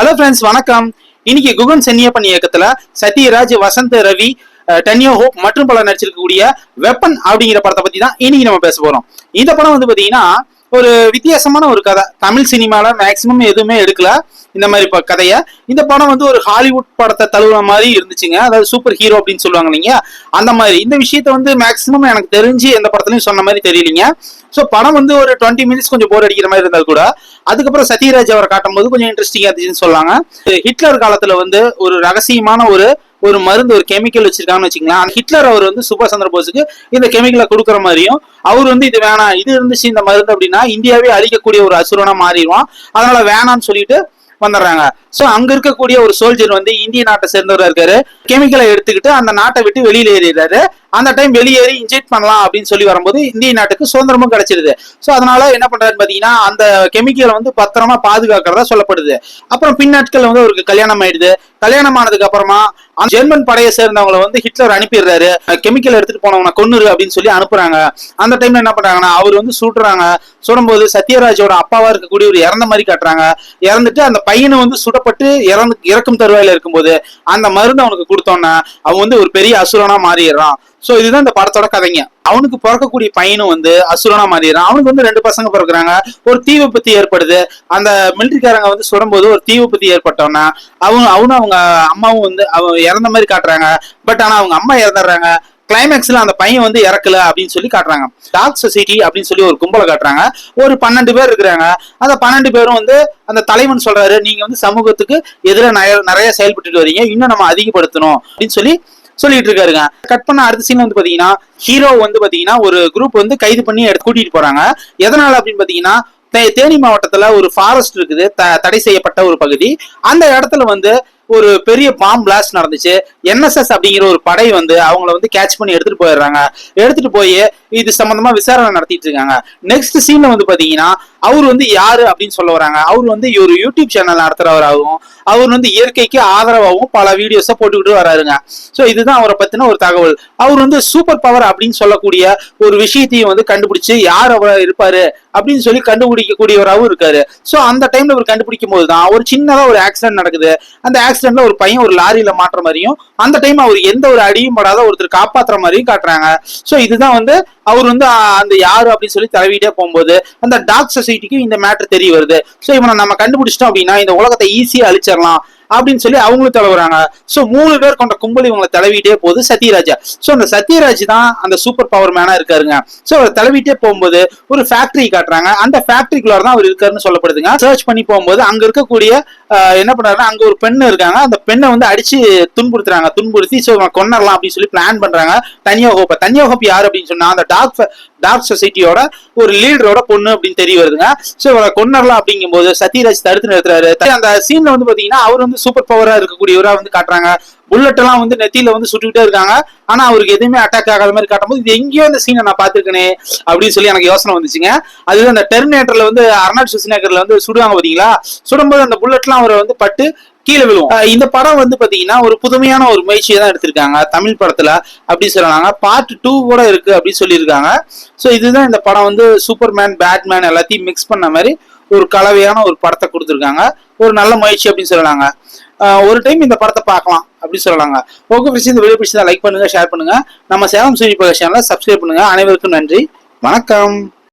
Hello friends வணக்கம். இன்னைக்கு குகன் சென்னியப்பன் இயக்கத்துல சத்யராஜ் வசந்த் ரவி அஹ், டன்யோ ஹோப் மற்றும் பலர் நடிச்சிருக்கக்கூடிய வெப்பன் அப்படிங்கிற படத்தை பத்தி தான் இன்னைக்கு நம்ம பேச போறோம். இந்த படம் வந்து பாத்தீங்கன்னா ஒரு வித்தியாசமான ஒரு கதை. தமிழ் சினிமால மேக்சிமம் எதுவுமே எடுக்கல. இந்த மாதிரி இப்போ கதைய. இந்த படம் வந்து ஒரு ஹாலிவுட் படத்தை தழுவுற மாதிரி இருந்துச்சுங்க. அதாவது சூப்பர் ஹீரோ அப்படின்னு சொல்லுவாங்க இல்லைங்க அந்த மாதிரி. இந்த விஷயத்த வந்து மேக்சிமம் எனக்கு தெரிஞ்சு எந்த படத்துலையும் சொன்ன மாதிரி தெரியலீங்க. ஸோ படம் வந்து ஒரு டுவெண்ட்டி மினிட்ஸ் கொஞ்சம் போர் அடிக்கிற மாதிரி இருந்தால் கூட அதுக்கப்புறம் சத்யராஜ் அவரை காட்டும் போது கொஞ்சம் இன்ட்ரெஸ்டிங்காக இருந்துச்சுன்னு சொல்லுவாங்க. ஹிட்லர் காலத்துல வந்து ஒரு ரகசியமான ஒரு ஒரு மருந்து ஒரு கெமிக்கல் வச்சிருக்காங்கன்னு வச்சுக்கலாம் ஹிட்லர் அவர் வந்து சுபாஷ் சந்திர போஸுக்கு இந்த கெமிக்கலை கொடுக்குற மாதிரியும் அவர் வந்து இது வேணாம் இது இருந்துச்சு இந்த மருந்து அப்படின்னா இந்தியாவே அழிக்கக்கூடிய ஒரு அசுரனா மாறிடுவான். அதனால வேணாம்னு சொல்லிட்டு வந்துடுறாங்க. ஸோ அங்க இருக்கக்கூடிய ஒரு சோல்ஜர் வந்து இந்திய நாட்டை சேர்ந்தவராக இருக்காரு. கெமிக்கலை எடுத்துக்கிட்டு அந்த நாட்டை விட்டு வெளியில ஏறிடுறாரு. அந்த டைம் வெளியேறி இன்ஜெக்ட் பண்ணலாம் அப்படின்னு சொல்லி வரும்போது இந்திய நாட்டுக்கு சுதந்திரமும் கிடைச்சிருது. ஸோ அதனால என்ன பண்றாருன்னு பாத்தீங்கன்னா அந்த கெமிக்கலை வந்து பத்திரமா பாதுகாக்கிறதா சொல்லப்படுது. அப்புறம் பின்னாட்கள் வந்து அவருக்கு கல்யாணம் ஆயிடுது. கல்யாணம் ஆனதுக்கு அப்புறமா ஜெர்மன் படையை சேர்ந்தவங்களை வந்து ஹிட்லர் அனுப்பிடுறாரு. கெமிக்கல் எடுத்துட்டு போனவனை கொன்னுரு அப்படின்னு சொல்லி அனுப்புறாங்க. அந்த டைம்ல என்ன பண்றாங்கன்னா அவர் வந்து சுடுறாங்க சுடும்போது சத்யராஜோட அப்பாவா இருக்கக்கூடிய ஒரு இறந்த மாதிரி காட்டுறாங்க. இறந்துட்டு அந்த பையனை வந்து சுடப்பட்டு இறந்து இறக்கும் தருவாயில இருக்கும்போது அந்த மருந்து அவனுக்கு கொடுத்தோன்னே அவன் வந்து ஒரு பெரிய அசுரனா மாறிடுறான். சோ இதுதான் இந்த படத்தோட கதைங்க. அவனுக்கு பிறக்கக்கூடிய பையனும் வந்து அசுரனா மாறிடுறான் அவனுக்கு வந்து ரெண்டு பசங்க பிறக்குறாங்க. ஒரு தீ விபத்து ஏற்படுது. அந்த மிலிட்டரிக்காரங்க வந்து சுடும்போது ஒரு தீ விபத்து ஏற்பட்டோன்னா அவன் அவனும் அவங்க அம்மாவும் வந்து அவன் இறந்த மாதிரி காட்டுறாங்க. பட் ஆனா அவங்க அம்மா இறந்துடுறாங்க. கிளைமேக்ஸ்ல அந்த பையன் வந்து இறக்கல அப்படின்னு சொல்லி காட்டுறாங்க. டாக் சொசைட்டி அப்படின்னு சொல்லி ஒரு கும்பலை காட்டுறாங்க. ஒரு பன்னெண்டு பேர் இருக்கிறாங்க. அந்த பன்னெண்டு பேரும் வந்து அந்த தலைவன் சொல்றாரு நீங்க வந்து சமூகத்துக்கு எதிராக நிறைய நிறைய செயல்பட்டுட்டு வரீங்க. இன்னும் நம்ம அதிகப்படுத்தணும். அப்படின்னு சொல்லி சொல்லிட்டு இருக்காருங்க கட் பண்ண அடுத்த சீன் வந்து பாத்தீங்கன்னா ஹீரோ வந்து பாத்தீங்கன்னா ஒரு குரூப் வந்து கைது பண்ணி எடுத்து கூட்டிட்டு போறாங்க. எதனால அப்படின்னு பாத்தீங்கன்னா தே- தேனி மாவட்டத்துல ஒரு ஃபாரஸ்ட் இருக்குது த- தடை செய்யப்பட்ட ஒரு பகுதி. அந்த இடத்துல வந்து ஒரு பெரிய பாம் பிளாஸ்ட் நடந்துச்சு. என்எஸ்எஸ் அப்படிங்கிற ஒரு படை வந்து அவங்கள வந்து கேட்ச் பண்ணி எடுத்துட்டு போயிடுறாங்க. எடுத்துட்டு போய் இது சம்பந்தமா விசாரணை நடத்திட்டு இருக்காங்க. நெக்ஸ்ட் சீன்ல வந்து பாத்தீங்கன்னா அவர் வந்து யாரு அப்படின்னு சொல்ல வராங்க. அவர் வந்து ஒரு யூடியூப் சேனல் நடத்துறவராகவும் அவர் வந்து இயற்கைக்கு ஆதரவாகவும் பல வீடியோஸை போட்டுக்கிட்டு வராருங்க. ஸோ இதுதான் அவரை பத்தின ஒரு தகவல். அவர் வந்து சூப்பர் பவர் அப்படின்னு சொல்லக்கூடிய ஒரு விஷயத்தையும் வந்து கண்டுபிடிச்சு யார் அவர் இருப்பாரு அப்படின்னு சொல்லி கண்டுபிடிக்கக்கூடியவராகவும் இருக்காரு. ஸோ அந்த டைம்ல அவர் கண்டுபிடிக்கும் போது தான் ஒரு சின்னதா ஒரு ஆக்சிடென்ட் நடக்குது. அந்த ஆக்சிடென்ட்ல ஒரு பையன் ஒரு லாரியில மாட்டுற மாதிரியும் அந்த டைம் அவர் எந்த ஒரு அடியும் படாத ஒருத்தர் காப்பாத்துற மாதிரியும் காட்டுறாங்க. ஸோ இதுதான் வந்து அவர் வந்து அந்த யாரு அப்படின்னு சொல்லி தடவிட்டே போகும்போது அந்த டாக் சொசைட்டிக்கு இந்த மேட்டர் தெரிய வருது. ஸோ இவனை நம்ம கண்டுபிடிச்சிட்டோம் அப்படின்னா இந்த உலகத்தை ஈஸியா அழிச்சிடலாம். அப்படின்னு சொல்லி அவங்களும் தடவுறாங்க. ஸோ மூணு பேர் கொண்ட கும்பல் இவங்களை தடவிட்டே போகுது சத்யராஜா. ஸோ அந்த சத்யராஜ் தான் அந்த சூப்பர் பவர் மேனா இருக்காருங்க. ஸோ அவர் தடவிட்டே போகும்போது ஒரு ஃபேக்டரி காட்டுறாங்க. அந்த ஃபேக்டரிக்குள்ளார தான் அவர் இருக்காருன்னு சொல்லப்படுதுங்க. சர்ச் பண்ணி போகும்போது அங்க இருக்கக்கூடிய என்ன பண்றாருன்னா அங்க ஒரு பெண் இருக்காங்க. அந்த பெண்ணை வந்து அடிச்சு துன்புறுத்துறாங்க. துன்புறுத்தி சோ கொன்னரலாம் அப்படின்னு சொல்லி பிளான் பண்றாங்க. தனியா ஹோப்ப தனியா ஹோப் யார் அப்படின்னு சொன்னா அந்த டாக் டார்க் சொசைட்டியோட ஒரு லீடரோட பொண்ணு அப்படின்னு தெரிய வருதுங்க. ஸோ இவரை கொன்னரலாம் அப்படிங்கும்போது சத்யராஜ் தடுத்து நிறுத்துறாரு. அந்த சீன்ல வந்து பாத்தீங்கன்னா அவர் வந்து சூப்பர் பவரா இருக்கக்கூடியவரா வந்து காட்டுறாங்க. புல்லட் எல்லாம் வந்து நெத்தியில வந்து சுட்டுக்கிட்டே இருக்காங்க. ஆனா அவருக்கு எதுவுமே அட்டாக் ஆகாத மாதிரி காட்டும்போது இது எங்கேயோ இந்த சீனை நான் பாத்துருக்கேனே அப்படின்னு சொல்லி எனக்கு யோசனை வந்துச்சுங்க. அது அந்த டெர்மினேட்டர்ல வந்து அர்னாட் சுசினேக்கர்ல வந்து சுடுவாங்க பாத்தீங்களா? சுடும்போது அந்த புல்லட்லாம் அவரை வந்து பட்டு கீழே விழுவோம். இந்த படம் வந்து பாத்தீங்கன்னா ஒரு புதுமையான ஒரு முயற்சியை தான் எடுத்திருக்காங்க. தமிழ் படத்துல அப்படி சொல்றாங்க பார்ட் டூ கூட இருக்கு அப்படின்னு சொல்லியிருக்காங்க. ஸோ இதுதான் இந்த படம் வந்து சூப்பர்மேன் பேட்மேன் எல்லாத்தையும் மிக்ஸ் பண்ண மாதிரி ஒரு கலவையான ஒரு படத்தை கொடுத்துருக்காங்க. ஒரு நல்ல முயற்சி அப்படின்னு சொல்லலாங்க. ஒரு டைம் இந்த படத்தை பார்க்கலாம் அப்படின்னு சொல்லலாங்க. ஓகே ஃப்ரெண்ட்ஸ் இந்த வீடியோ பிடிச்சதா லைக் பண்ணுங்க ஷேர் பண்ணுங்க. நம்ம சேலம் சூரிய சேனலை சப்ஸ்கிரைப் பண்ணுங்க. அனைவருக்கும் நன்றி. வணக்கம்.